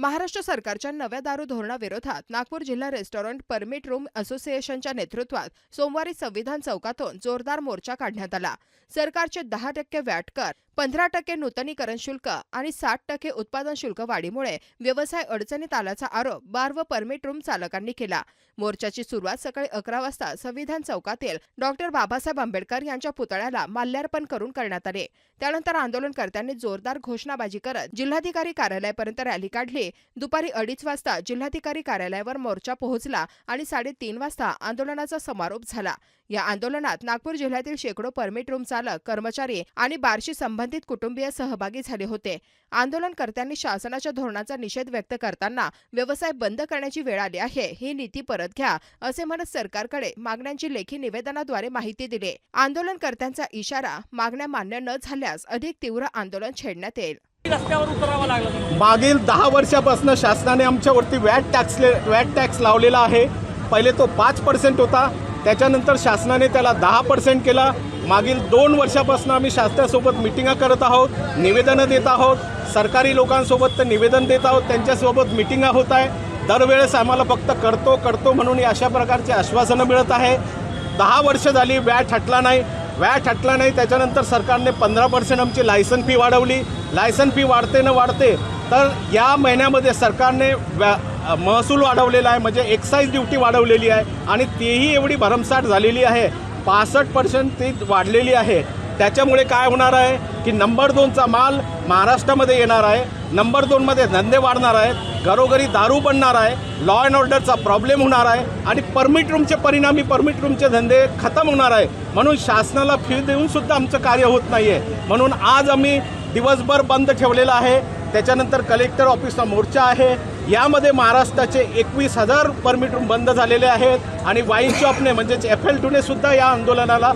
महाराष्ट्र सरकारच्या नव्या दारू धोरणाविरोधात नागपूर जिल्हा रेस्टॉरंट परमिट रूम असोसिएशनच्या नेतृत्वात सोमवारी संविधान चौकातून जोरदार मोर्चा काढण्यात आला. सरकारचे दहा टक्के व्याट कर पंधरा टक्के नूतनीकरण शुल्क आणि साठ टक्के उत्पादन शुल्क वाढीमुळे व्यवसाय अडचणीत आल्याचा आरोप बार व परमिट रूम चालकांनी केला. मोर्चाची सुरुवात सकाळी अकरा वाजता संविधान चौकातील डॉक्टर बाबासाहेब आंबेडकर यांच्या पुतळ्याला माल्यार्पण करून करण्यात आले. त्यानंतर आंदोलनकर्त्यांनी जोरदार घोषणाबाजी करत जिल्हाधिकारी कार्यालयापर्यंत रॅली काढली दुपारी अडीच वाजता जिल्हाधिकारी कार्यालयावर मोर्चा पोहोचला आणि साडेतीन वाजता आंदोलनाचा समारोप झाला. या आंदोलनात नागपूर जिल्ह्यातील शेकडो परमिट रूम चालक कर्मचारी आणि बारशी संबंधित कुटुंबीय सहभागी झाले होते. आंदोलनकर्त्यांनी शासनाच्या धोरणाचा निषेध व्यक्त करताना व्यवसाय बंद करण्याची वेळ आली आहे ही नीती परत घ्या असे म्हणत सरकारकडे मागण्यांची लेखी निवेदनाद्वारे माहिती दिली. आंदोलनकर्त्यांचा इशारा मागण्या मान्य न झाल्यास अधिक तीव्र आंदोलन छेडण्यात येईल. रस्त्यावर उतरावं लागलं. मागील दहा वर्षापासून शासनाने आमच्यावरती वॅट टॅक्स वॅट टॅक्स लावलेला आहे. पहिले तो पाच पर्सेंट होता. त्याच्यानंतर शासनाने त्याला दहा पर्सेंट केला. मागील दोन वर्षापासून आम्ही शासनासोबत मिटिंगा करत आहोत निवेदनं देत आहोत. सरकारी लोकांसोबत तर निवेदन देत आहोत. त्यांच्यासोबत मिटिंगा होत आहे. दरवेळेस आम्हाला फक्त करतो करतो म्हणून अशा प्रकारचे आश्वासनं मिळत आहे. दहा वर्ष झाली वॅट हटला नाही. वॅट हटला नाही त्याच्यानंतर सरकारने पंधरा पर्सेंट आमची लायसन फी वाढवली. लायसन फी वाढते न वाढते तर या महिन्यामध्ये सरकारने व्या महसूल वाढवलेला आहे म्हणजे एक्साईज ड्युटी वाढवलेली आहे आणि तेही एवढी भरमसाठ झालेली आहे. पासष्ट पर्सेंट ती वाढलेली आहे. त्याच्यामुळे काय होणार आहे की नंबर दोनचा माल महाराष्ट्रामध्ये येणार आहे नंबर दोनमध्ये धंदे वाढणार आहेत घरोघरी दारू बनणार आहे लॉ अँड ऑर्डरचा प्रॉब्लेम होणार आहे आणि परमिट रूमचे परिणामी परमिट रूमचे धंदे खतम होणार आहे. म्हणून शासनाला फी देऊनसुद्धा आमचं कार्य होत नाही आहे म्हणून आज आम्ही दिवसभर बंद ठेवलेला आहे. त्याच्यानंतर कलेक्टर ऑफिसचा मोर्चा आहे. यामध्ये महाराष्ट्राचे एकवीस हजार परमिट रूम बंद झालेले आहेत. आणि वाईन शॉपने म्हणजेच एफ एल टूने सुद्धा या आंदोलनाला